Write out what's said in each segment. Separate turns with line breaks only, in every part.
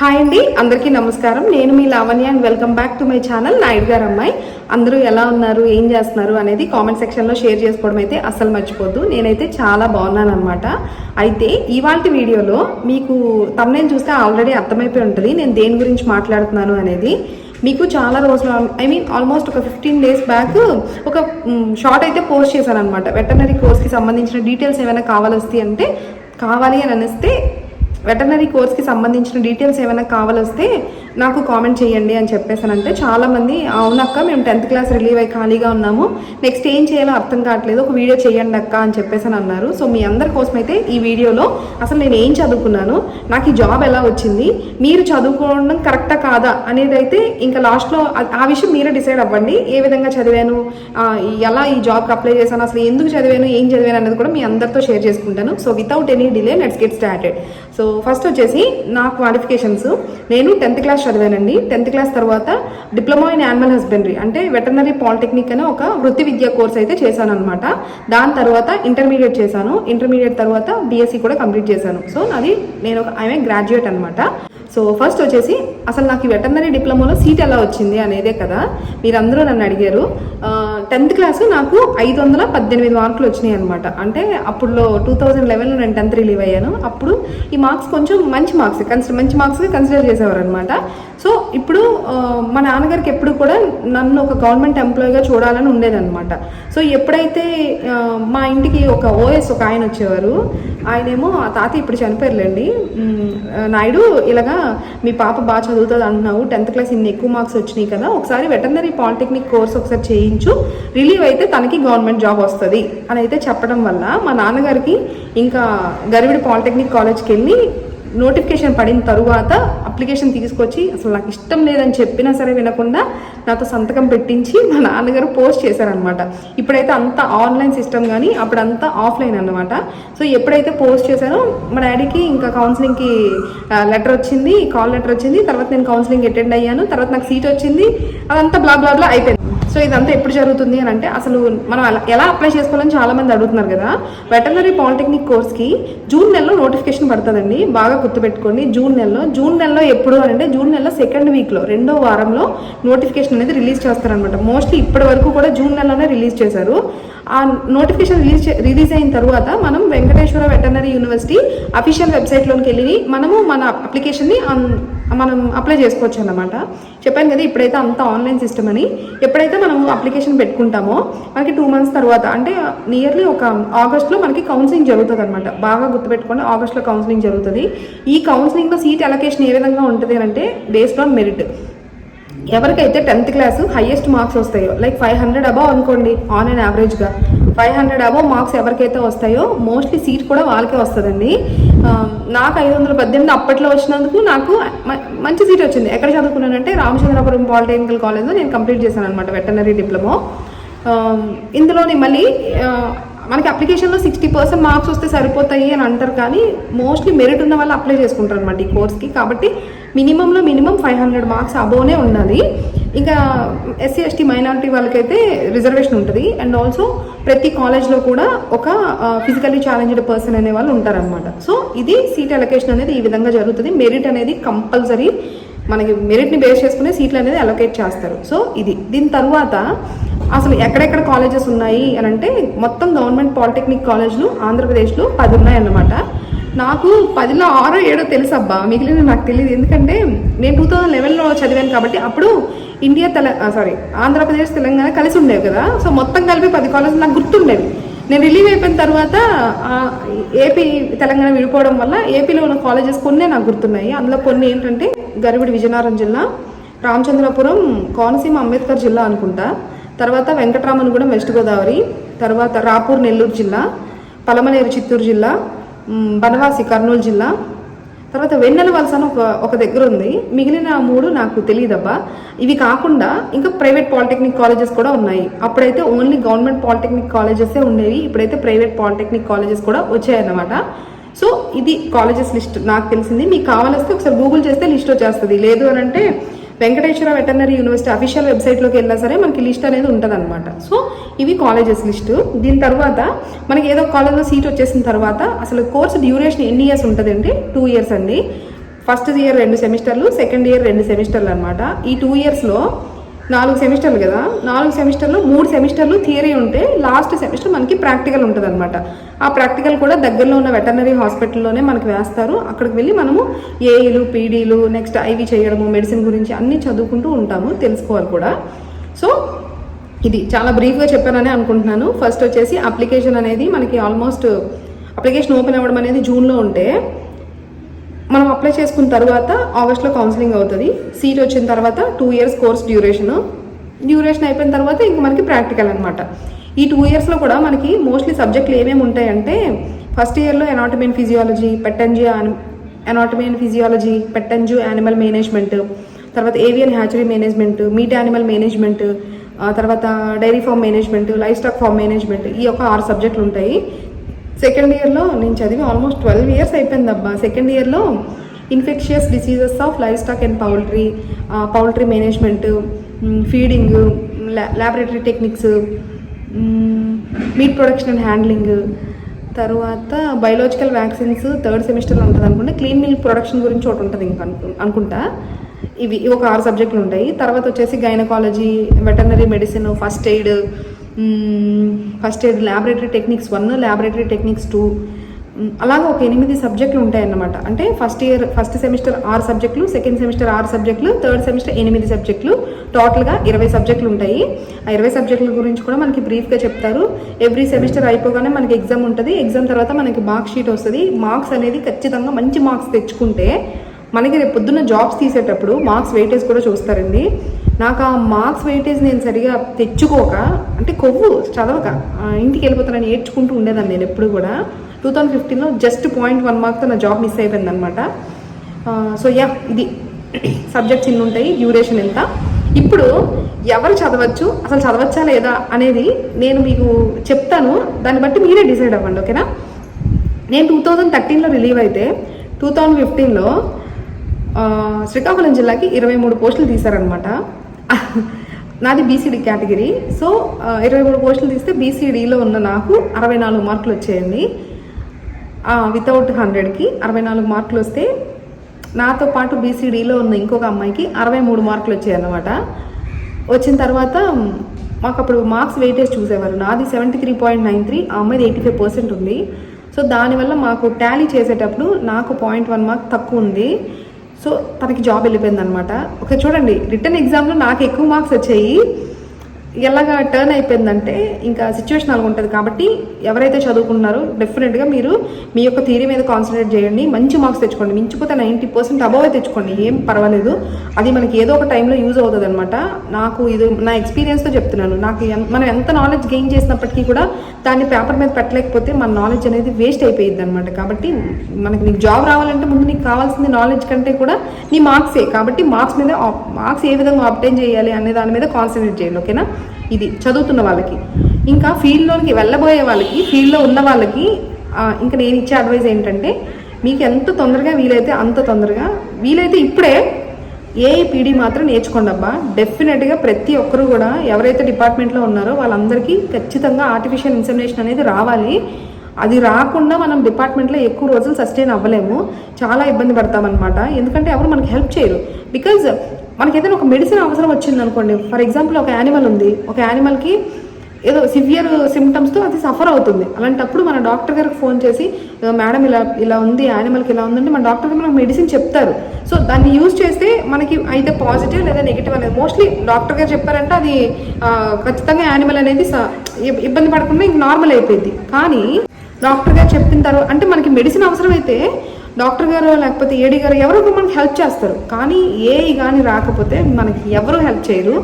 Hi అండి అందరికీ నమస్కారం. నేను మీ Lavanya and welcome back to my channel Naidu garu అమ్మాయి. అందరూ ఎలా ఉన్నారు ఏం చేస్తున్నారు అనేది కామెంట్ సెక్షన్లో షేర్ చేసుకోవడం అయితే అస్సలు మర్చిపోద్దు. నేనైతే చాలా బాగున్నాను అనమాట అయితే ఇవాళ వీడియోలో మీకు తమ్నేం చూస్తే ఆల్రెడీ అర్థమైపోయి ఉంటుంది నేను దేని గురించి మాట్లాడుతున్నాను అనేది. మీకు చాలా రోజులు ఐ మీన్ ఆల్మోస్ట్ ఒక ఫిఫ్టీన్ డేస్ బ్యాక్ ఒక షార్ట్ అయితే పోస్ట్ చేశాను అనమాట వెటర్నరీ కోర్స్కి సంబంధించిన డీటెయిల్స్ ఏమైనా కావాలొస్తే అంటే కావాలి అని అనిస్తే వెటర్నరీ కోర్స్కి సంబంధించిన డీటెయిల్స్ ఏమైనా కావాలొస్తే నాకు కామెంట్ చేయండి అని చెప్పేసానంటే చాలామంది అవునక్క మేము టెన్త్ క్లాస్ రిలీవ్ అయ్యి ఖాళీగా ఉన్నాము. నెక్స్ట్ ఏం చేయాలో అర్థం కావట్లేదు. ఒక వీడియో చేయండి అక్క అని చెప్పేసి అని అన్నారు సో మీ అందరి కోసం అయితే ఈ వీడియోలో అసలు నేను ఏం చదువుకున్నాను? నాకు ఈ జాబ్ ఎలా వచ్చింది? మీరు చదువుకోవడం కరెక్టా కాదా? అనేది అయితే ఇంకా లాస్ట్లో ఆ విషయం మీరే డిసైడ్ అవ్వండి. ఏ విధంగా చదివాను? ఎలా ఈ జాబ్కి అప్లై చేశాను? అసలు ఎందుకు చదివాను? ఏం చదివాను? అనేది కూడా మీ అందరితో షేర్ చేసుకుంటాను. So without any delay let's get started so first వచ్చేసి నా క్వాలిఫికేషన్స్ నేను టెన్త్ క్లాస్ చదివానండి. టెన్త్ క్లాస్ తర్వాత డిప్లొమా ఇన్ యానిమల్ హస్బెండరీ అంటే వెటర్నరీ పాలిటెక్నిక్ అనే ఒక వృత్తి విద్యా కోర్స్ అయితే చేశాను అనమాట దాని తర్వాత ఇంటర్మీడియట్ చేశాను. ఇంటర్మీడియట్ తర్వాత బీఎస్సీ కూడా కంప్లీట్ చేశాను. సో నాది నేను ఒక ఐఎమ్ గ్రాడ్యుయేట్ అనమాట సో ఫస్ట్ వచ్చేసి అసలు నాకు ఈ వెటర్నరీ డిప్లొమాలో సీట్ ఎలా వచ్చింది అనేదే కదా. మీరందరూ నన్ను అడిగారు. టెన్త్ క్లాస్ నాకు ఐదు వందల పద్దెనిమిది మార్కులు వచ్చినాయి అనమాట అంటే అప్పుడులో టూ థౌజండ్ లెవెన్లో నేను టెన్త్ రిలీవ్ అయ్యాను. అప్పుడు ఈ మార్క్స్ కొంచెం మంచి మార్క్స్ కన్సిడర్ మంచి మార్క్స్ కన్సిడర్ చేసేవారు అనమాట సో ఇప్పుడు మా నాన్నగారికి ఎప్పుడు కూడా నన్ను ఒక గవర్నమెంట్ ఎంప్లాయీగా చూడాలని ఉండేదన్నమాట సో ఎప్పుడైతే మా ఇంటికి ఒక ఓఎస్ ఒక ఆయన వచ్చేవారు ఆయనేమో ఆ తాత ఇప్పుడు చనిపోయారులేండి. నాయుడు ఇలాగా మీ పాప బాగా చదువుతుంది అంటున్నావు టెన్త్ క్లాస్ ఇన్ని ఎక్కువ మార్క్స్ వచ్చినాయి కదా ఒకసారి వెటర్నరీ పాలిటెక్నిక్ కోర్స్ ఒకసారి చేయించు రిలీవ్ అయితే తనకి గవర్నమెంట్ జాబ్ వస్తుంది అని అయితే చెప్పడం వల్ల మా నాన్నగారికి ఇంకా గరివిడి పాలిటెక్నిక్ కాలేజ్కి వెళ్ళి నోటిఫికేషన్ పడిన తరువాత అప్లికేషన్ తీసుకొచ్చి అసలు నాకు ఇష్టం లేదని చెప్పినా సరే వినకుండా నాతో సంతకం పెట్టించి మా నాన్నగారు పోస్ట్ చేశారనమాట ఇప్పుడైతే అంతా ఆన్లైన్ సిస్టమ్ కానీ అప్పుడంతా ఆఫ్లైన్ అన్నమాట. సో ఎప్పుడైతే పోస్ట్ చేశానో మా డాడీకి ఇంకా కౌన్సిలింగ్కి లెటర్ వచ్చింది కాల్ లెటర్ వచ్చింది తర్వాత నేను కౌన్సిలింగ్ అటెండ్ అయ్యాను తర్వాత నాకు సీట్ వచ్చింది అదంతా బ్లా బ్లా బ్లా అయిపోయింది. సో ఇదంతా ఎప్పుడు జరుగుతుంది అని అంటే అసలు మనం ఎలా- ఎలా అప్లై చేసుకోవాలని చాలామంది అడుగుతున్నారు కదా. వెటర్నరీ పాలిటెక్నిక్ కోర్స్కి జూన్ నెలలో నోటిఫికేషన్ పడుతుందండి. బాగా గుర్తుపెట్టుకోండి. జూన్ నెలలో జూన్ నెలలో ఎప్పుడు అని అంటే జూన్ నెలలో సెకండ్ వీక్లో రెండో వారంలో నోటిఫికేషన్ అనేది రిలీజ్ చేస్తారనమాట మోస్ట్లీ ఇప్పటి వరకు కూడా జూన్ నెలలోనే రిలీజ్ చేశారు. ఆ నోటిఫికేషన్ రిలీజ్ రిలీజ్ అయిన తర్వాత మనం వెంకటేశ్వర వెటర్నరీ యూనివర్సిటీ అఫీషియల్ వెబ్సైట్లోకి వెళ్ళి మనము మన అప్లికేషన్ని అన్- మనం అప్లై చేసుకోవచ్చు అన్నమాట. చెప్పాను కదా ఇప్పుడైతే అంత ఆన్లైన్ సిస్టమ్ అని. ఎప్పుడైతే మనం అప్లికేషన్ పెట్టుకుంటామో మనకి టూ మంత్స్ తర్వాత అంటే నియర్లీ ఒక ఆగస్ట్లో మనకి కౌన్సిలింగ్ జరుగుతుంది అనమాట బాగా గుర్తుపెట్టుకోండి ఆగస్ట్లో కౌన్సిలింగ్ జరుగుతుంది. ఈ కౌన్సిలింగ్లో సీట్ అలొకేషన్ ఏ విధంగా ఉంటుంది అంటే బేస్డ్ ఆన్ మెరిట్ ఎవరికైతే టెన్త్ క్లాస్ హైయెస్ట్ మార్క్స్ వస్తాయో లైక్ ఫైవ్ హండ్రెడ్ అబౌవ్ అనుకోండి ఆన్ అండ్ యావరేజ్గా ఫైవ్ హండ్రెడ్ అబో మార్క్స్ ఎవరికైతే వస్తాయో మోస్ట్లీ సీట్ కూడా వాళ్ళకే వస్తుందండి. నాకు ఐదు వందల పద్దెనిమిది అప్పట్లో వచ్చినందుకు నాకు మ- మంచి సీట్ వచ్చింది. ఎక్కడ చదువుకున్నానంటే రామచంద్రపురం పాలిటెక్నికల్ కాలేజ్లో నేను కంప్లీట్ చేశాను అనమాట వెటనరీ డిప్లొమా ఇందులోని మళ్ళీ మనకి అప్లికేషన్లో సిక్స్టీ పర్సెంట్ మార్క్స్ వస్తే సరిపోతాయి అని అంటారు కానీ మోస్ట్లీ మెరిట్ ఉన్న వాళ్ళు అప్లై చేసుకుంటారు అనమాట ఈ కోర్స్కి. కాబట్టి మినిమంలో మినిమం ఫైవ్ హండ్రెడ్ మార్క్స్ అబోనే ఉండాలి ఇంకా ఎస్సీ ఎస్టీ మైనారిటీ వాళ్ళకైతే రిజర్వేషన్ ఉంటుంది. అండ్ ఆల్సో ప్రతి కాలేజ్లో కూడా ఒక ఫిజికల్లీ ఛాలెంజ్డ్ పర్సన్ అనే వాళ్ళు ఉంటారనమాట సో ఇది సీట్ అలొకేషన్ అనేది ఈ విధంగా జరుగుతుంది. మెరిట్ అనేది కంపల్సరీ మనకి మెరిట్ని బేస్ చేసుకునే సీట్లు అనేది అలొకేట్ చేస్తారు. సో ఇది. దీని తర్వాత అసలు ఎక్కడెక్కడ కాలేజెస్ ఉన్నాయి అని అంటే మొత్తం గవర్నమెంట్ పాలిటెక్నిక్ కాలేజ్లు ఆంధ్రప్రదేశ్లో పది ఉన్నాయన్నమాట. నాకు పదిలో ఆరో ఏడో తెలుసు అబ్బా మిగిలిన నాకు తెలియదు ఎందుకంటే నేను టూ థౌజండ్ లెవెన్లో చదివాను కాబట్టి అప్పుడు ఇండియా తెల సారీ ఆంధ్రప్రదేశ్ తెలంగాణ కలిసి ఉండేవి కదా. సో మొత్తం కలిపి పది కాలేజీలు నాకు గుర్తుండేవి. నేను రిలీవ్ అయిపోయిన తర్వాత ఏపీ తెలంగాణ విడిపోవడం వల్ల ఏపీలో ఉన్న కాలేజెస్ కొన్ని నాకు గుర్తున్నాయి. అందులో కొన్ని ఏంటంటే గరివిడి విజయనగరం జిల్లా రామచంద్రపురం కోనసీమ అంబేద్కర్ జిల్లా అనుకుంటా. తర్వాత వెంకటరామన్గూడెం వెస్ట్ గోదావరి. తర్వాత రాపూర్ నెల్లూరు జిల్లా. పలమనేరు చిత్తూరు జిల్లా. బనవాసి కర్నూలు జిల్లా. తర్వాత వెన్నెల వలస అని ఒక ఒక దగ్గర ఉంది. మిగిలిన మూడు నాకు తెలియదబ్బా ఇవి కాకుండా ఇంకా ప్రైవేట్ పాలిటెక్నిక్ కాలేజెస్ కూడా ఉన్నాయి. అప్పుడైతే ఓన్లీ గవర్నమెంట్ పాలిటెక్నిక్ కాలేజెసే ఉండేవి. ఇప్పుడైతే ప్రైవేట్ పాలిటెక్నిక్ కాలేజెస్ కూడా వచ్చాయన్నమాట. సో ఇది కాలేజెస్ లిస్ట్. నాకు తెలిసింది. మీకు కావాలిస్తే ఒకసారి గూగుల్ చేస్తే లిస్ట్ వచ్చేస్తుంది. లేదు అని అంటే వెంకటేశ్వర వెటర్నరీ యూనివర్సిటీ అఫీషియల్ వెబ్సైట్లోకి వెళ్ళినా సరే మనకి లిస్ట్ అనేది ఉంటుంది అనమాట సో ఇవి కాలేజెస్ లిస్టు. దీని తర్వాత మనకి ఏదో కాలేజ్లో సీట్ వచ్చేసిన తర్వాత అసలు కోర్స్ డ్యూరేషన్ ఎన్ని ఇయర్స్ ఉంటుందండి? టూ ఇయర్స్ అండి. ఫస్ట్ ఇయర్ రెండు సెమిస్టర్లు సెకండ్ ఇయర్ రెండు సెమిస్టర్లు అనమాట ఈ టూ ఇయర్స్లో నాలుగు సెమిస్టర్లు కదా? నాలుగు సెమిస్టర్లు మూడు సెమిస్టర్లు థియరీ ఉంటే లాస్ట్ సెమిస్టర్ మనకి ప్రాక్టికల్ ఉంటుంది అనమాట ఆ ప్రాక్టికల్ కూడా దగ్గరలో ఉన్న వెటర్నరీ హాస్పిటల్లోనే మనకి వేస్తారు. అక్కడికి వెళ్ళి మనము ఏఈలు పీడీలు నెక్స్ట్ ఐవి చేయడము మెడిసిన్ గురించి అన్నీ చదువుకుంటూ ఉంటాము తెలుసుకోవాలి కూడా. సో ఇది చాలా బ్రీఫ్గా చెప్పానని అనుకుంటున్నాను. ఫస్ట్ వచ్చేసి అప్లికేషన్ అనేది మనకి ఆల్మోస్ట్ అప్లికేషన్ ఓపెన్ అవ్వడం అనేది జూన్లో ఉంటే మనం అప్లై చేసుకున్న తర్వాత ఆగస్ట్లో కౌన్సిలింగ్ అవుతుంది. సీట్ వచ్చిన తర్వాత two years course duration duration అయిపోయిన తర్వాత ఇంక మనకి ప్రాక్టికల్ అనమాట ఈ టూ ఇయర్స్లో కూడా మనకి మోస్ట్లీ సబ్జెక్టులు ఏమేమి ఉంటాయంటే ఫస్ట్ ఇయర్లో ఎనాటమీ అండ్ ఫిజియాలజీ పెట్టంజీ ఎనాటమీ అండ్ ఫిజియాలజీ పెట్టంజు యానిమల్ మేనేజ్మెంట్ తర్వాత avian hatchery management meat animal management తర్వాత dairy farm management livestock farm management ఈ యొక్క ఆరు సబ్జెక్టులు ఉంటాయి. సెకండ్ ఇయర్లో నేను చదివి ఆల్మోస్ట్ ట్వెల్వ్ ఇయర్స్ అయిపోయింది అబ్బా సెకండ్ ఇయర్లో infectious diseases of livestock and poultry poultry management feeding laboratory techniques meat production and handling తర్వాత బయోలాజికల్ వ్యాక్సిన్స్ థర్డ్ సెమిస్టర్లో ఉంటుంది అనుకుంటే. క్లీన్ మిల్క్ ప్రొడక్షన్ గురించి ఒకటి ఉంటుంది ఇంకా అనుకుంటా. ఇవి ఇవి ఒక ఆరు సబ్జెక్టులు ఉంటాయి. తర్వాత వచ్చేసి gynaecology veterinary medicine first aid first aid laboratory techniques one laboratory techniques two అలాగే ఒక ఎనిమిది సబ్జెక్టులు ఉంటాయన్నమాట. అంటే ఫస్ట్ ఇయర్ ఫస్ట్ సెమిస్టర్ ఆరు సబ్జెక్టులు సెకండ్ సెమిస్టర్ ఆరు సబ్జెక్టులు థర్డ్ సెమిస్టర్ ఎనిమిది సబ్జెక్టులు టోటల్గా ఇరవై సబ్జెక్టులు ఉంటాయి. ఆ ఇరవై సబ్జెక్టుల గురించి కూడా మనకి బ్రీఫ్గా చెప్తారు. ఎవ్రీ సెమిస్టర్ అయిపోగానే మనకి ఎగ్జామ్ ఉంటుంది. ఎగ్జామ్ తర్వాత మనకి మార్క్ షీట్ వస్తుంది. మార్క్స్ అనేది ఖచ్చితంగా మంచి మార్క్స్ తెచ్చుకుంటే మనకి రేపు పొద్దున్న జాబ్స్ తీసేటప్పుడు మార్క్స్ వెయిటేజ్ కూడా చూస్తారండి. నాకు ఆ మార్క్స్ వెయిటేజ్ నేను సరిగా తెచ్చుకోక అంటే కొవ్వు చదవక ఇంటికి వెళ్ళిపోతానని ఏడ్చుకుంటూ ఉండేదాన్ని నేను ఎప్పుడు కూడా. టూ థౌజండ్ ఫిఫ్టీన్లో జస్ట్ పాయింట్ వన్ మార్క్తో నా జాబ్ మిస్ అయిపోయింది అనమాట సో యా ఇది సబ్జెక్ట్స్ ఇన్ని ఉంటాయి డ్యూరేషన్ ఎంత? ఇప్పుడు ఎవరు చదవచ్చు అసలు చదవచ్చా లేదా అనేది నేను మీకు చెప్తాను. దాన్ని బట్టి మీరే డిసైడ్ అవ్వండి ఓకేనా? నేను టూ థౌజండ్ థర్టీన్లో రిలీవ్ అయితే టూ థౌజండ్ ఫిఫ్టీన్లో శ్రీకాకుళం జిల్లాకి ఇరవై మూడు పోస్టులు తీశారనమాట నాది బీసీడీ కేటగిరీ. సో ఇరవై మూడు పోస్టులు తీస్తే బీసీడీలో ఉన్న నాకు అరవై నాలుగు మార్కులు వచ్చాయండి. వితౌట్ హండ్రెడ్కి అరవై నాలుగు మార్కులు వస్తే నాతో పాటు బీసీడీలో ఉన్న ఇంకొక అమ్మాయికి అరవై మూడు మార్కులు వచ్చాయన్నమాట వచ్చిన తర్వాత మాకు అప్పుడు మార్క్స్ వెయిటేజ్ చూసేవారు. నాది seventy three point nine three ఆ అమ్మాయిది ఎయిటీ ఫైవ్ పర్సెంట్ ఉంది. సో దానివల్ల మాకు టాలీ చేసేటప్పుడు నాకు పాయింట్ వన్ మార్క్ తక్కువ ఉంది. సో తనకి జాబ్ వెళ్ళిపోయింది అనమాట ఓకే చూడండి రిటర్న్ ఎగ్జామ్లో నాకు ఎక్కువ మార్క్స్ వచ్చాయి. ఎలాగా టర్న్ అయిపోయిందంటే ఇంకా సిచ్యువేషన్ అలాగ ఉంటుంది కాబట్టి ఎవరైతే చదువుకుంటున్నారో డెఫినెట్గా మీరు మీ యొక్క థీరీ మీద కాన్సన్ట్రేట్ చేయండి. మంచి మార్క్స్ తెచ్చుకోండి. మించిపోతే నైంటీ పర్సెంట్ అబవ్ తెచ్చుకోండి. ఏం పర్వాలేదు. అది మనకి ఏదో ఒక టైంలో యూజ్ అవుతుంది అనమాట నాకు ఇది నా ఎక్స్పీరియన్స్తో చెప్తున్నాను. నాకు మనం ఎంత నాలెడ్జ్ గెయిన్ చేసినప్పటికీ కూడా దాన్ని పేపర్ మీద పెట్టలేకపోతే మన నాలెడ్జ్ అనేది వేస్ట్ అయిపోయింది అనమాట కాబట్టి మనకి నీకు జాబ్ రావాలంటే ముందు నీకు కావాల్సింది నాలెడ్జ్ కంటే కూడా నీ మార్క్సే కాబట్టి మార్క్స్ మీద మార్క్స్ ఏ విధంగా ఆప్టైన్ చేయాలి అనే దాని మీద కాన్సన్ట్రేట్ చేయండి. ఓకేనా ఇది చదువుతున్న వాళ్ళకి. ఇంకా ఫీల్డ్లోకి వెళ్ళబోయే వాళ్ళకి ఫీల్డ్లో ఉన్న వాళ్ళకి ఇంకా నేను ఇచ్చే అడ్వైజ్ ఏంటంటే మీకు ఎంత తొందరగా వీలైతే అంత తొందరగా వీలైతే ఇప్పుడే ఏఐపీడీ మాత్రం నేర్చుకోండి అబ్బా. డెఫినెట్గా ప్రతి ఒక్కరు కూడా ఎవరైతే డిపార్ట్మెంట్లో ఉన్నారో వాళ్ళందరికీ ఖచ్చితంగా ఆర్టిఫిషియల్ ఇన్సమినేషన్ అనేది రావాలి. అది రాకుండా మనం డిపార్ట్మెంట్లో ఎక్కువ రోజులు సస్టైన్ అవ్వలేము. చాలా ఇబ్బంది పడతామన్నమాట. ఎందుకంటే ఎవరు మనకి హెల్ప్ చేయరు. బికాజ్ మనకి ఏదైనా ఒక మెడిసిన్ అవసరం వచ్చింది అనుకోండి. ఫర్ ఎగ్జాంపుల్ ఒక యానిమల్ ఉంది. ఒక యానిమల్కి ఏదో సివియర్ సిమ్టమ్స్తో అది సఫర్ అవుతుంది. అలాంటప్పుడు మన డాక్టర్ గారికి ఫోన్ చేసి మేడం ఇలా ఇలా ఉంది యానిమల్కి ఇలా ఉందంటే మన డాక్టర్ గారు మనకు మెడిసిన్ చెప్తారు. సో దాన్ని యూజ్ చేస్తే మనకి అయితే పాజిటివ్ లేదా నెగిటివ్ అనేది మోస్ట్లీ డాక్టర్ గారు చెప్పారంటే అది ఖచ్చితంగా యానిమల్ అనేది స- ఇబ్బంది పడకుండా ఇంక నార్మల్ అయిపోయింది. కానీ డాక్టర్ గారు చెప్పిన తర్వాత అంటే మనకి మెడిసిన్ అవసరమైతే డాక్టర్ గారు లేకపోతే ఏడి గారు ఎవరో మనకి హెల్ప్ చేస్తారు. కానీ ఏ కానీ రాకపోతే మనకి ఎవరు హెల్ప్ చేయరు.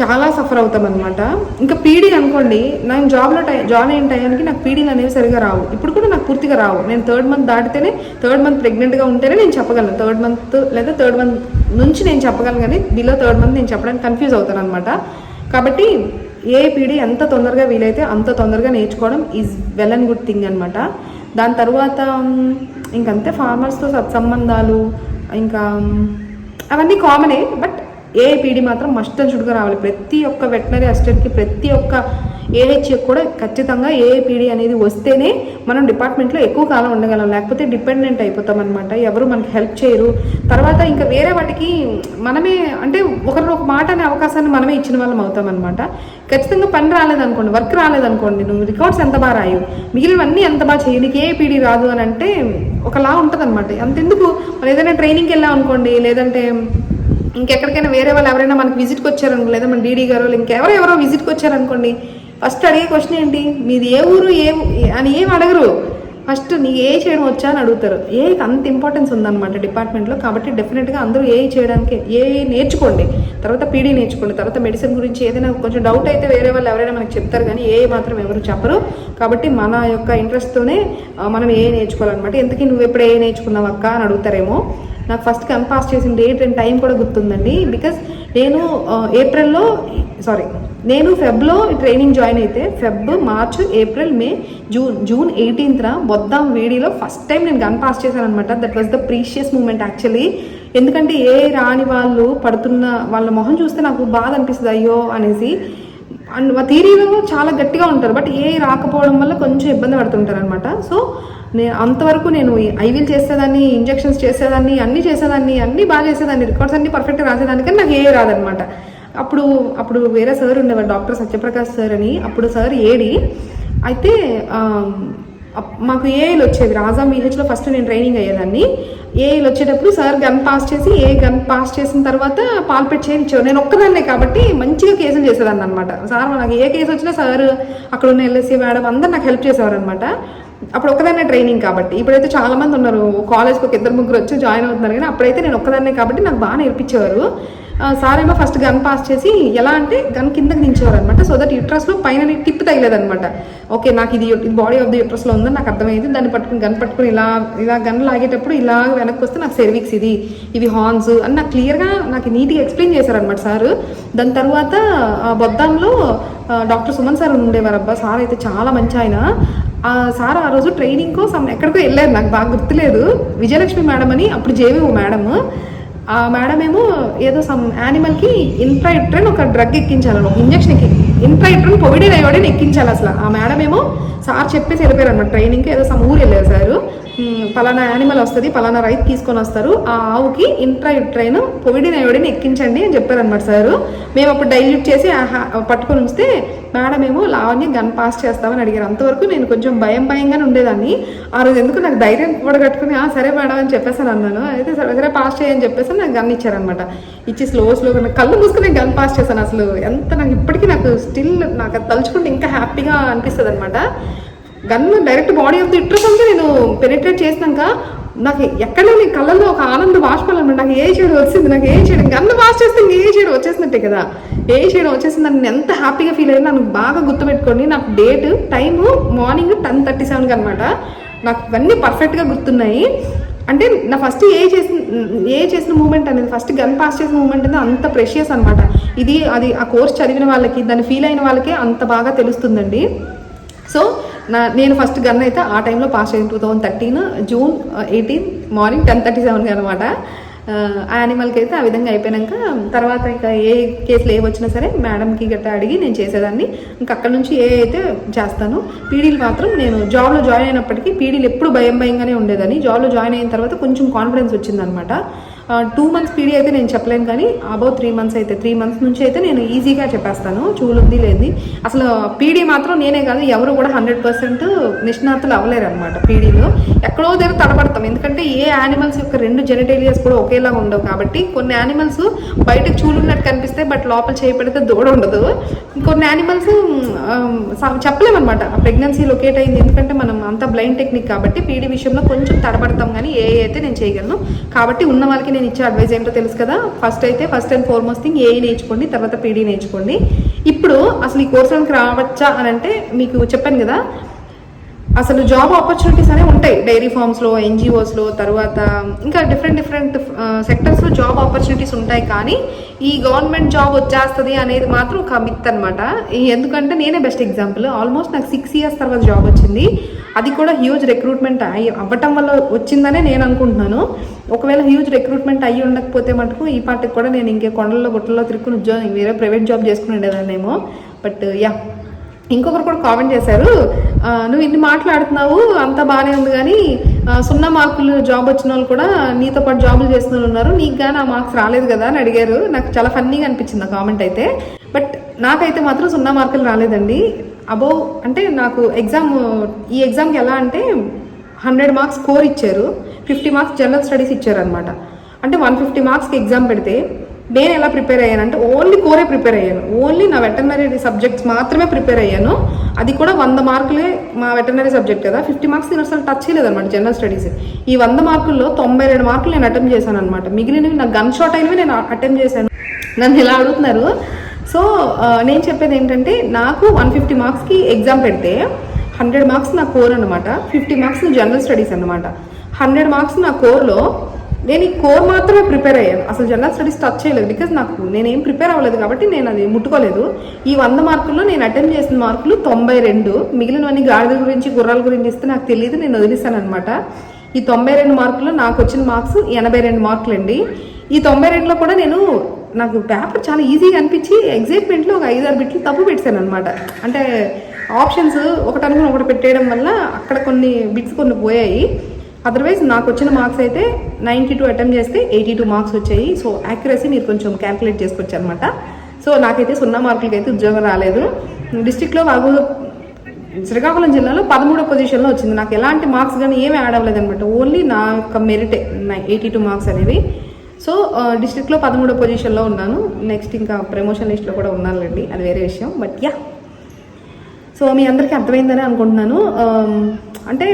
చాలా సఫర్ అవుతాం అనమాట ఇంకా పీడీ అనుకోండి నేను జాబ్లో టై జాయిన్ అయిన టైంకి నాకు పీడీలు అనేవి సరిగా రావు. ఇప్పుడు కూడా నాకు పూర్తిగా రావు. నేను థర్డ్ మంత్ దాటితేనే థర్డ్ మంత్ ప్రెగ్నెంట్గా ఉంటేనే నేను చెప్పగలను. థర్డ్ మంత్ లేదా థర్డ్ మంత్ నుంచి నేను చెప్పగలను కానీ బిలో థర్డ్ మంత్ నేను చెప్పడానికి కన్ఫ్యూజ్ అవుతాను అనమాట కాబట్టి ఏ పీడీ ఎంత తొందరగా వీలైతే అంత తొందరగా నేర్చుకోవడం is well and good thing అనమాట దాని తర్వాత ఇంకంతే ఫార్మర్స్తో సత్సంబంధాలు ఇంకా అవన్నీ కామనే బట్ ఏఐపీడీ మాత్రం మస్ట్ అండ్ చుట్టుకు రావాలి. ప్రతి ఒక్క వెటనరీ అసిస్టెంట్కి ప్రతి ఒక్క ఏహెచ్ కూడా ఖచ్చితంగా ఏఐపీడీ అనేది వస్తేనే మనం డిపార్ట్మెంట్లో ఎక్కువ కాలం ఉండగలం. లేకపోతే డిపెండెంట్ అయిపోతాం అనమాట ఎవరు మనకి హెల్ప్ చేయరు. తర్వాత ఇంకా వేరే వాటికి మనమే అంటే ఒకరిని ఒక మాట అనే అవకాశాన్ని మనమే ఇచ్చిన వాళ్ళం అవుతాం అనమాట ఖచ్చితంగా పని రాలేదనుకోండి వర్క్ రాలేదనుకోండి నువ్వు రికార్డ్స్ ఎంత బాగా రాయు మిగిలినవన్నీ ఎంత బాగా చేయి? నీకు ఏ రాదు అని అంటే ఒకలా ఉంటుంది అనమాట అంతెందుకు? మనం ఏదైనా ట్రైనింగ్కి వెళ్ళాం అనుకోండి లేదంటే ఇంకెక్కడికైనా వేరే వాళ్ళు ఎవరైనా మనకి విజిట్కి వచ్చారనుకో లేదా మన డీడీ గారు ఇంకెవరో ఎవరో విజిట్కి వచ్చారనుకోండి ఫస్ట్ అడిగే క్వశ్చన్ ఏంటి? మీది ఏ ఊరు ఏ అని ఏం అడగరు. ఫస్ట్ నీ ఏ చేయడం వచ్చా అని అడుగుతారు. ఏఐకి అంత ఇంపార్టెన్స్ ఉందన్నమాట డిపార్ట్మెంట్లో కాబట్టి డెఫినెట్గా అందరూ ఏ చేయడానికి ఏ నేర్చుకోండి. తర్వాత పీడీ నేర్చుకోండి. తర్వాత మెడిసిన్ గురించి ఏదైనా కొంచెం డౌట్ అయితే వేరే వాళ్ళు ఎవరైనా మనకు చెప్తారు కానీ ఏ మాత్రం ఎవరు చెప్పరు. కాబట్టి మన యొక్క ఇంట్రెస్ట్తోనే మనం ఏ నేర్చుకోవాలన్నమాట. ఎందుకీ నువ్వు ఎప్పుడు ఏ నేర్చుకున్నావు అక్క అని అడుగుతారేమో. నాకు ఫస్ట్ కంపాస్ పాస్ చేసిన డేట్ అండ్ టైం కూడా గుర్తుందండి. బికాస్ నేను ఏప్రిల్లో సారీ నేను ఫెబ్లో ట్రైనింగ్ జాయిన్ అయితే Feb March April May June June ఎయిటీన్త్న మొత్తం వేడిలో ఫస్ట్ టైం నేను గన్ పాస్ చేశాను అనమాట that was the precious moment actually ఎందుకంటే ఏ రాని వాళ్ళు పడుతున్న వాళ్ళ మొహం చూస్తే నాకు బాధ అనిపిస్తుంది అయ్యో అనేసి. అండ్ మా థీరీలో చాలా గట్టిగా ఉంటారు బట్ ఏ రాకపోవడం వల్ల కొంచెం ఇబ్బంది పడుతుంటారు అనమాట సో నేను అంతవరకు నేను ఐవీలు చేసేదాన్ని ఇంజెక్షన్స్ చేసేదాన్ని అన్నీ చేసేదాన్ని అన్నీ బాగా చేసేదాన్ని రికార్డ్స్ అన్నీ పర్ఫెక్ట్గా రాసేదాన్ని కానీ నాకు ఏ రాదనమాట అప్పుడు అప్పుడు వేరే సార్ ఉండేవారు డాక్టర్ సత్యప్రకాష్ సార్ అని. అప్పుడు సార్ ఏడి. అయితే మాకు ఏఐలు వచ్చేది రాజా మీహెచ్లో ఫస్ట్ నేను ట్రైనింగ్ అయ్యేదాన్ని. ఏఐలు వచ్చేటప్పుడు సార్ గన్ పాస్ చేసి ఏ గన్ పాస్ చేసిన తర్వాత పాల్పెట్ చేయించారు నేను ఒక్కదాన్నే కాబట్టి మంచిగా కేసులు చేసేదాన్ని అనమాట సార్ నాకు ఏ కేసు వచ్చినా సార్ అక్కడ ఉన్న ఎల్ఎస్సీ మేడం అందరు నాకు హెల్ప్ చేసేవారు అనమాట అప్పుడు ఒక్కదాన్నే ట్రైనింగ్ కాబట్టి. ఇప్పుడైతే చాలా మంది ఉన్నారు. కాలేజ్కి ఒక ఇద్దరు ముగ్గురు వచ్చి జాయిన్ అవుతున్నారు. కానీ అప్పుడైతే నేను ఒక్కదాన్నే కాబట్టి నాకు బాగా నేర్పించేవారు. సార్ ఏమో ఫస్ట్ గన్ పాస్ చేసి ఎలా అంటే గన్ కిందకి దించేవారనమాట సో దట్ యుట్రస్లో పైన టిప్ తగిలేదనమాట ఓకే నాకు ఇది బాడీ ఆఫ్ ది యుట్రస్లో ఉందని నాకు అర్థమైంది. దాన్ని పట్టుకుని గన్ పట్టుకుని ఇలా ఇలా గన్ లాగేటప్పుడు ఇలా వెనక్కి వస్తే నాకు సెర్విక్స్ ఇది ఇవి హార్న్స్ అని నాకు క్లియర్గా నాకు నీట్గా ఎక్స్ప్లెయిన్ చేశారనమాట సార్. దాని తర్వాత ఆ బొద్దాంలో డాక్టర్ సుమన్ సార్ ఉండేవారు అబ్బా సార్ అయితే చాలా మంచి ఆయన. సార్ ఆ రోజు ట్రైనింగ్ కోసం ఎక్కడికో వెళ్ళారు. నాకు బాగా గుర్తులేదు. విజయలక్ష్మి మేడం అని అప్పుడు జేవీఓ మేడం ఆ మేడం ఏమో ఏదో సమ్ యానిమల్కి ఇన్ఫ్రైట్రన్ ఒక డ్రగ్ ఎక్కించాలని ఒక ఇంజక్షన్ ఎక్కి ఇన్ఫ్రైట్రన్ పొవిడిన్ అయోడిన్ ఎక్కించాలి అసలు. ఆ మేడం ఏమో సార్ చెప్పేసి వెళ్ళిపోయారు అనమాట ట్రైనింగ్కి ఏదో సమ్ ఊరు వెళ్ళారు సార్. పలానా యానిమల్ వస్తుంది పలానా రైతు తీసుకొని వస్తారు. ఆ ఆవుకి ఇంట్రా యుట్రైన్ పొవిడిన్ అయోడిన్ ఎక్కించండి అని చెప్పారనమాట సార్. మేము అప్పుడు డైల్యూట్ చేసి ఆ పట్టుకొని ఉంచితే మేడం ఏమో లావణ్య గన్ పాస్ చేస్తామని అడిగారు. అంతవరకు నేను కొంచెం భయం భయంగానే ఉండేదాన్ని. ఆ రోజు ఎందుకు నాకు ధైర్యం కూడగట్టుకుని "ఆ, సరే మేడం అని చెప్పేసాను అన్నాను. అయితే సరే సరే పాస్ చేయని చెప్పేసి నాకు గన్ ఇచ్చారనమాట ఇచ్చి స్లో స్లోగా కళ్ళు మూసుకుని గన్ పాస్ చేశాను. అసలు ఎంత నాకు ఇప్పటికీ నాకు స్టిల్ నాకు తలుచుకుంటే ఇంకా హ్యాపీగా అనిపిస్తుంది అనమాట gun direct body of the uterus అంటే నేను పెనిట్రేట్ చేసినాక నాకు ఎక్కడ నీ కళ్ళల్లో ఒక ఆనంద బాష్పాలు అనమాట నాకు ఏ చేయడం వచ్చింది? నాకు ఏ చేయడం గన్ను పాస్ చేస్తే ఏ చేయడం వచ్చేసినట్టే కదా. ఏ చేయడం వచ్చేసింది నేను ఎంత హ్యాపీగా ఫీల్ అయ్యింది నాకు బాగా గుర్తుపెట్టుకోండి నాకు date time morning ten thirty సెవెన్కి అనమాట నాకు ఇవన్నీ పర్ఫెక్ట్గా గుర్తున్నాయి. అంటే నా ఫస్ట్ ఏ చేసిన ఏ చేసిన మూమెంట్ అనేది ఫస్ట్ గన్ పాస్ చేసిన మూమెంట్ అనేది అంత ప్రెషియస్ అనమాట ఇది అది ఆ కోర్స్ చదివిన వాళ్ళకి దాన్ని ఫీల్ అయిన వాళ్ళకే అంత బాగా తెలుస్తుందండి. సో నా నేను ఫస్ట్ గన్ అయితే ఆ టైంలో పాస్ అయింది two thousand thirteen June eighteen morning ten thirty సెవెన్కి అనమాట ఆ యానిమల్కి అయితే ఆ విధంగా అయిపోయాక తర్వాత ఇంకా ఏ కేసులు ఏ వచ్చినా సరే మేడంకి గట్రా అడిగి నేను చేసేదాన్ని. ఇంకా అక్కడ నుంచి ఏ అయితే చేస్తాను పీడీలు మాత్రం నేను జాబ్లో జాయిన్ అయినప్పటికీ పీడీలు ఎప్పుడు భయం భయంగానే ఉండేదని జాబ్లో జాయిన్ అయిన తర్వాత కొంచెం కాన్ఫిడెన్స్ వచ్చిందనమాట టూ మంత్స్ పీడీ అయితే నేను చెప్పలేను కానీ అబౌవ్ త్రీ మంత్స్ అయితే త్రీ మంత్స్ నుంచి అయితే నేను ఈజీగా చెప్పేస్తాను. చూలుంది లేదు అసలు పీడీ మాత్రం నేనే కాదు ఎవరు కూడా హండ్రెడ్ పర్సెంట్ నిష్ణాతులు అవ్వలేరు అనమాట పీడీలో. ఎక్కడో దగ్గర తడబడతాం ఎందుకంటే ఏ యానిమల్స్ యొక్క రెండు జెనిటేలియస్ కూడా ఒకేలాగా ఉండవు కాబట్టి కొన్ని యానిమల్స్ బయటకు చూలున్నట్టు కనిపిస్తే బట్ లోపల చేయబడితే దూడ ఉండదు. ఇంకొన్ని యానిమల్స్ చెప్పలేమన్నమాట. ప్రెగ్నెన్సీ లొకేట్ అయింది. ఎందుకంటే మనం అంత బ్లైండ్ టెక్నిక్ కాబట్టి పీడీ విషయంలో కొంచెం తడబడతాం కానీ ఏ అయితే నేను చేయగలను. కాబట్టి ఉన్న వాళ్ళకి నేను ఇచ్చే అడ్వైజ్ ఏంటో తెలుసు కదా? ఫస్ట్ అయితే ఫస్ట్ అండ్ ఫార్మోస్ట్ థింగ్ ఏ నేర్చుకోండి తర్వాత పీడీ నేర్చుకోండి. ఇప్పుడు అసలు ఈ కోర్సులకు రావచ్చా అని అంటే మీకు చెప్పాను కదా అసలు జాబ్ ఆపర్చునిటీస్ అనేవి ఉంటాయి. డైరీ ఫార్మ్స్లో ఎన్జిఓస్లో తర్వాత ఇంకా డిఫరెంట్ డిఫరెంట్ సెక్టర్స్లో జాబ్ ఆపర్చునిటీస్ ఉంటాయి. కానీ ఈ గవర్నమెంట్ జాబ్ వచ్చేస్తుంది అనేది మాత్రం ఒక మిత్ అనమాట ఎందుకంటే నేనే బెస్ట్ ఎగ్జాంపుల్ ఆల్మోస్ట్ నాకు సిక్స్ ఇయర్స్ తర్వాత జాబ్ వచ్చింది. అది కూడా హ్యూజ్ రిక్రూట్మెంట్ అయ్యి అవ్వటం వల్ల వచ్చిందనే నేను అనుకుంటున్నాను. ఒకవేళ హ్యూజ్ రిక్రూట్మెంట్ అయ్యి ఉండకపోతే మటుకు ఈ పార్టీకి కూడా నేను ఇంకే కొండల్లో గుట్టల్లో తిరుక్కుని ఉద్యోగం వేరే ప్రైవేట్ జాబ్ చేసుకుని ఉండేదాన్నేమో. బట్ యా ఇంకొకరు కూడా కామెంట్ చేశారు నువ్వు ఇన్ని మాట్లాడుతున్నావు అంత బాగానే ఉంది కానీ సున్నా మార్కులు జాబ్ వచ్చిన వాళ్ళు కూడా నీతో పాటు జాబులు చేసిన వాళ్ళు ఉన్నారు నీకు కానీ ఆ మార్క్స్ రాలేదు కదా అని అడిగారు. నాకు చాలా ఫన్నీగా అనిపించింది ఆ కామెంట్ అయితే. బట్ నాకైతే మాత్రం సున్నా మార్కులు రాలేదండి. అబో అంటే నాకు ఎగ్జామ్ ఈ ఎగ్జామ్కి ఎలా అంటే హండ్రెడ్ మార్క్స్ స్కోర్ ఇచ్చారు. ఫిఫ్టీ మార్క్స్ జనరల్ స్టడీస్ ఇచ్చారు అనమాట అంటే వన్ ఫిఫ్టీ మార్క్స్కి ఎగ్జామ్ పెడితే నేను ఎలా ప్రిపేర్ అయ్యానంటే ఓన్లీ కోరే ప్రిపేర్ అయ్యాను. ఓన్లీ నా వెటర్నరీ సబ్జెక్ట్స్ మాత్రమే ప్రిపేర్ అయ్యాను. అది కూడా వంద మార్కులే మా వెటర్నరీ సబ్జెక్ట్ కదా. ఫిఫ్టీ మార్క్స్ నేను అసలు టచ్ చేయలేదు అనమాట జనరల్ స్టడీస్ ఈ వంద మార్కుల్లో తొంభై రెండు మార్కులు నేను అటెంప్ట్ చేశాను అనమాట మిగిలినవి నా గన్ షాట్ అయినవి నేను అటెంప్ట్ చేశాను. నన్ను ఇలా అడుగుతున్నారు. సో నేను చెప్పేది ఏంటంటే నాకు వన్ ఫిఫ్టీ మార్క్స్కి ఎగ్జామ్ పెడితే హండ్రెడ్ మార్క్స్ నా కోర్ అనమాట ఫిఫ్టీ మార్క్స్ జనరల్ స్టడీస్ అనమాట హండ్రెడ్ మార్క్స్ నా కోర్లో నేను ఈ కోర్ మాత్రమే ప్రిపేర్ అయ్యాను. అసలు జనరల్ స్టడీస్ టచ్ చేయలేదు. బికాజ్ నాకు నేనేం ప్రిపేర్ అవ్వలేదు కాబట్టి నేను అది ముట్టుకోలేదు. ఈ వంద మార్కుల్లో నేను అటెంప్ట్ చేసిన మార్కులు తొంభై రెండు. మిగిలినవన్నీ గాడిదల గురించి గుర్రాల గురించి ఇస్తే నాకు తెలియదు నేను వదిలేసాను అనమాట ఈ తొంభై రెండు మార్కుల్లో నాకు వచ్చిన మార్క్స్ ఎనభై రెండు మార్కులు అండి ఈ తొంభై రెండులో కూడా నేను నాకు పేపర్ చాలా ఈజీగా అనిపించి ఎగ్జైట్మెంట్లో ఒక ఐదారు బిట్లు తప్పు పెట్టాను అనమాట అంటే ఆప్షన్స్ ఒకటి అనుకుని ఒకటి పెట్టేయడం వల్ల అక్కడ కొన్ని బిట్స్ కొన్ని పోయాయి. అదర్వైజ్ నాకు వచ్చిన మార్క్స్ అయితే నైంటీ టూ అటెంప్ట్ చేస్తే ఎయిటీ టూ మార్క్స్ వచ్చాయి. సో యాక్యురసీ మీరు కొంచెం క్యాల్కులేట్ చేసుకోవచ్చు అనమాట సో నాకైతే సున్నా మార్కులకి అయితే ఉద్యోగం రాలేదు. డిస్టిక్లో వాగు శ్రీకాకుళం జిల్లాలో పదమూడో పొజిషన్లో వచ్చింది. నాకు ఎలాంటి మార్క్స్ కానీ ఏమీ యాడ్ అవ్వలేదు అనమాట ఓన్లీ నా యొక్క మెరిటే ఎయిటీ టూ మార్క్స్ అనేవి. సో డిస్ట్రిక్ట్లో పదమూడో పొజిషన్లో ఉన్నాను. నెక్స్ట్ ఇంకా ప్రమోషన్ లిస్ట్లో కూడా ఉన్నానులేండి. అది వేరే విషయం. బట్ యా సో మీ అందరికీ అర్థమైందని అనుకుంటున్నాను. అంటే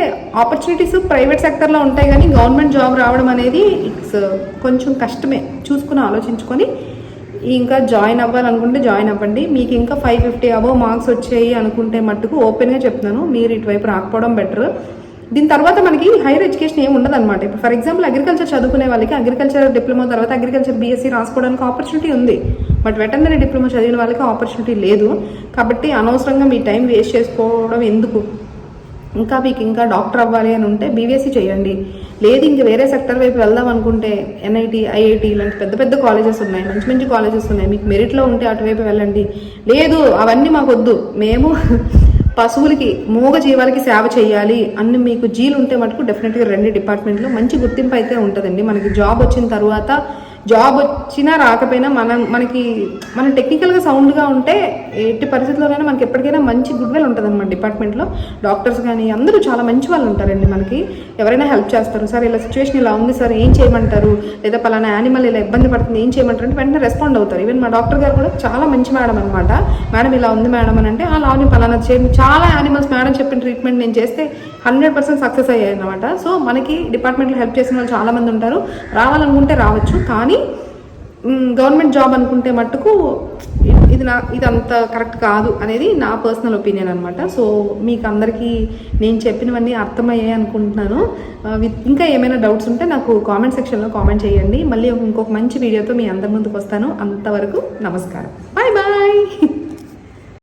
ఆపర్చునిటీస్ ప్రైవేట్ సెక్టర్లో ఉంటాయి కానీ గవర్నమెంట్ జాబ్ రావడం అనేది ఇట్స్ uh, కొంచెం కష్టమే. చూసుకుని ఆలోచించుకొని ఇంకా జాయిన్ అవ్వాలనుకుంటే జాయిన్ అవ్వండి. మీకు ఇంకా ఫైవ్ ఫిఫ్టీ అబో మార్క్స్ వచ్చాయి అనుకుంటే మట్టుకు ఓపెన్గా చెప్తున్నాను. మీరు ఇటువైపు రాకపోవడం బెటర్. దీని తర్వాత మనకి హైయర్ ఎడ్యుకేషన్ ఏమి ఉండదు అనమాట ఇప్పుడు ఫర్ ఎగ్జాంపుల్ అగ్రికల్చర్ చదువుకునే వాళ్ళకి అగ్రికల్చర్ డిప్లొమా తర్వాత అగ్రికల్చర్ బీఎస్సీ రాసుకోవడానికి ఆపర్చునిటీ ఉంది. బట్ వెటర్నరీ డిప్లొమా చదివిన వాళ్ళకి ఆపర్చునిటీ లేదు. కాబట్టి అనవసరంగా మీ టైం వేస్ట్ చేసుకోవడం ఎందుకు? ఇంకా మీకు ఇంకా డాక్టర్ అవ్వాలి అని ఉంటే బీవీఎస్సీ చేయండి. లేదు ఇంక వేరే సెక్టర్ వైపు వెళ్దాం అనుకుంటే ఎన్ఐటి ఐఐటి ఇలాంటి పెద్ద పెద్ద కాలేజెస్ ఉన్నాయి. మంచి మంచి కాలేజెస్ ఉన్నాయి. మీకు మెరిట్లో ఉంటే అటువైపు వెళ్ళండి. లేదు అవన్నీ మాకు వద్దు మేము పశువులకి మూగ జీవాలకి సేవ చేయాలి అన్ని మీకు జీలు ఉంటే మటుకు డెఫినెట్గా రెండు డిపార్ట్మెంట్లో మంచి గుర్తింపు అయితే ఉంటుందండి. మనకి జాబ్ వచ్చిన తర్వాత జాబ్ వచ్చినా రాకపోయినా మనం మనకి మనం టెక్నికల్గా సౌండ్గా ఉంటే ఎట్టి పరిస్థితుల్లోనైనా మనకి ఎప్పటికైనా మంచి గుడ్ విల్ ఉంటుంది అనమాట డిపార్ట్మెంట్లో డాక్టర్స్ కానీ అందరూ చాలా మంచి వాళ్ళు ఉంటారండి మనకి. ఎవరైనా హెల్ప్ చేస్తారు. సార్ ఇలా సిచ్యువేషన్ ఇలా ఉంది సార్ ఏం చేయమంటారు? లేదా పలానా యానిమల్ ఇలా ఇబ్బంది పడుతుంది ఏం చేయమంటారు? అంటే వెంటనే రెస్పాండ్ అవుతారు. ఈవెన్ మా డాక్టర్ గారు కూడా చాలా మంచి మేడం అనమాట మేడం ఇలా ఉంది మేడం అని అంటే ఆ లాని పలానా చేయండి. చాలా యానిమల్స్ మేడం చెప్పిన ట్రీట్మెంట్ నేను చేస్తే హండ్రెడ్ పర్సెంట్ సక్సెస్ అయ్యాయి అనమాట సో మనకి డిపార్ట్మెంట్లో హెల్ప్ చేసిన వాళ్ళు చాలామంది ఉంటారు. రావాలనుకుంటే రావచ్చు. కానీ గవర్నమెంట్ జాబ్ అనుకుంటే మట్టుకు ఇది నా ఇది అంత కరెక్ట్ కాదు అనేది నా పర్సనల్ ఒపీనియన్ అనమాట సో మీకు అందరికీ నేను చెప్పినవన్నీ అర్థమయ్యాయి అనుకుంటున్నాను. విత్ ఇంకా ఏమైనా డౌట్స్ ఉంటే నాకు కామెంట్ సెక్షన్లో కామెంట్ చేయండి. మళ్ళీ ఇంకొక మంచి వీడియోతో మీ అందరి ముందుకు వస్తాను. అంతవరకు నమస్కారం. Bye bye!